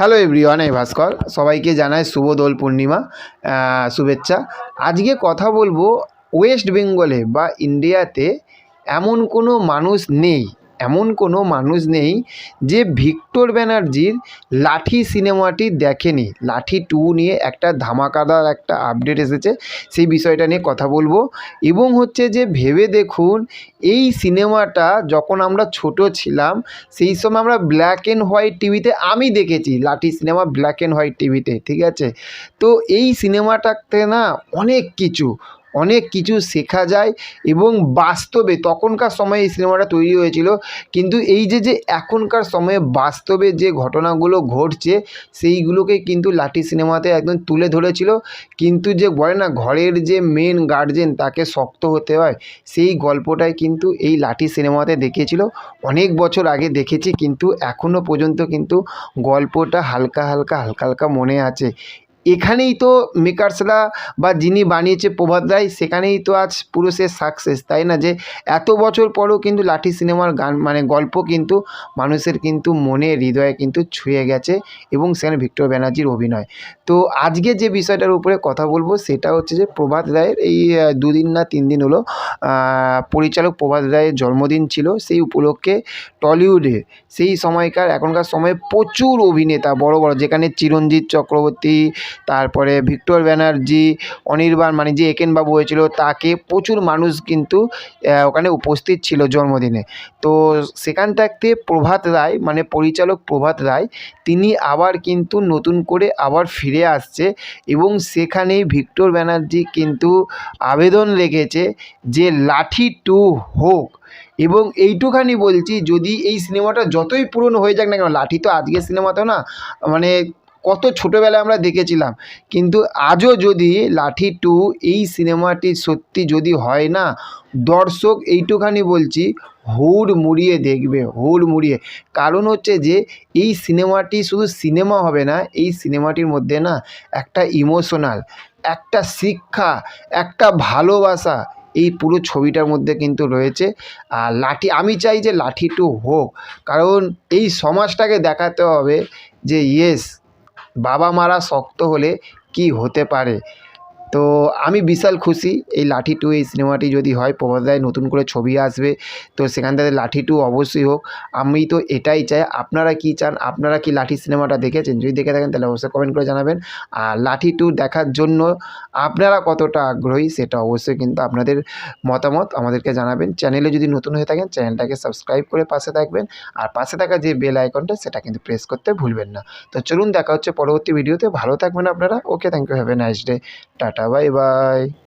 Hello everyone এই ভাস্কর। সবাইকে জানাই শুভ দোল পূর্ণিমা শুভেচ্ছা। আজকে কথা বলব ওয়েস্ট বেঙ্গলে বা ইন্ডিয়াতে এমন কোনো মানুষ নেই এমন কোনো মানুষ নেই যে ভিক্টর ব্যানার্জির লাঠি সিনেমাটি দেখেনি। লাঠি টু নিয়ে একটা ধামাকাদার একটা আপডেট এসেছে, সেই বিষয়টা নিয়ে কথা বলব। এবং হচ্ছে যে ভেবে দেখুন, এই সিনেমাটা যখন আমরা ছোট ছিলাম, সেই সময় আমরা ব্ল্যাক অ্যান্ড হোয়াইট টিভিতে আমি দেখেছি, লাঠি সিনেমা ব্ল্যাক অ্যান্ড হোয়াইট টিভিতে ঠিক আছে? তো এই সিনেমাটাতে না অনেক কিছু অনেক কিছু শেখা যায় এবং বাস্তবে তখনকার সময়ে এই সিনেমাটা তৈরি হয়েছিল। কিন্তু এই যে যে এখনকার সময়ে বাস্তবে যে ঘটনাগুলো ঘটছে, সেইগুলোকে কিন্তু লাঠি সিনেমাতে একদম তুলে ধরেছিল। কিন্তু যে বলে না, ঘরের যে মেন গার্জেন তাকে শক্ত হতে হয়, সেই গল্পটাই কিন্তু এই লাঠি সিনেমাতে দেখিয়েছিল। অনেক বছর আগে দেখেছি, কিন্তু এখনও পর্যন্ত কিন্তু গল্পটা হালকা হালকা হালকা হালকা মনে আছে। এখানেই তো মেকার্সরা বা যিনি বানিয়েছে প্রভাত রায়, সেখানেই তো আজ পুরো সে সাকসেস তাই না? যে এত বছর পরেও কিন্তু লাঠি সিনেমার গান মানে গল্প কিন্তু মানুষের কিন্তু মনে, হৃদয়ে কিন্তু ছুঁয়ে গেছে এবং সেখানে ভিক্টর ব্যানার্জির অভিনয়। তো আজকে যে বিষয়টার উপরে কথা বলব, সেটা হচ্ছে যে প্রভাত রায়ের এই দুদিন না তিন দিন হলো পরিচালক প্রভাত রায়ের জন্মদিন ছিল সেই উপলক্ষে টলিউডে। সেই সময়কার, এখনকার সময়ে প্রচুর অভিনেতা, বড় বড়, যেখানে চিরঞ্জিত চক্রবর্তী তারপরে ভিক্টর ব্যানার্জি অনির্বাণ মানে যে একেনবাবু হয়েছিল, তাকে প্রচুর মানুষ কিন্তু ওখানে উপস্থিত ছিল জন্মদিনে। তো সেখান থাকতে প্রভাত রায় মানে পরিচালক প্রভাত রায়, তিনি আবার কিন্তু নতুন করে আবার ফিরে আসছে এবং সেখানেই ভিক্টর ব্যানার্জি কিন্তু আবেদন রেখেছে যে লাঠি টু হোক। এবং এইটুখানি বলছি, যদি এই সিনেমাটা যতই পুরনো হয়ে যাক না কেন, লাঠি তো আজকের সিনেমাতেও না মানে কত ছোটোবেলায় আমরা দেখেছিলাম। কিন্তু আজও যদি লাঠি টু এই সিনেমাটি সত্যি যদি হয় না, দর্শক এইটুখানি বলছি, হুড় মুড়িয়ে দেখবে, হুড় মুড়িয়ে। কারণ হচ্ছে যে, এই সিনেমাটি শুধু সিনেমা হবে না, এই সিনেমাটির মধ্যে না একটা ইমোশনাল, একটা শিক্ষা, একটা ভালোবাসা এই পুরো ছবিটার মধ্যে কিন্তু রয়েছে। আর লাঠি, আমি চাই যে লাঠি টু হোক, কারণ এই সমাজটাকে দেখাতে হবে যে ইয়েস বাবা মারা শক্ত হলে কি হতে পারে? তো আমি বিশাল খুশি, এই লাঠি টু এই সিনেমাটি যদি হয়, প্রভাত রায় নতুন করে ছবি আসবে, তো সেখান থেকে লাঠি টু অবশ্যই হোক। আমি তো এটাই চাই, আপনারা কি চান, আপনারা কি লাঠি সিনেমাটা দেখেছেন? যদি দেখে থাকেন, তাহলে অবশ্যই কমেন্ট করে জানাবেন। আর লাঠি টু দেখার জন্য আপনারা কতটা আগ্রহী, সেটা অবশ্যই কিন্তু আপনাদের মতামত আমাদেরকে জানাবেন। চ্যানেলে যদি নতুন হয়ে থাকেন, চ্যানেলটাকে সাবস্ক্রাইব করে পাশে থাকবেন। আর পাশে থাকা যে বেল আইকনটা সেটা কিন্তু প্রেস করতে ভুলবেন না। তো চলুন, দেখা হচ্ছে পরবর্তী ভিডিওতে ভালো থাকবেন আপনারা। Okay thank you have a nice day tata bye by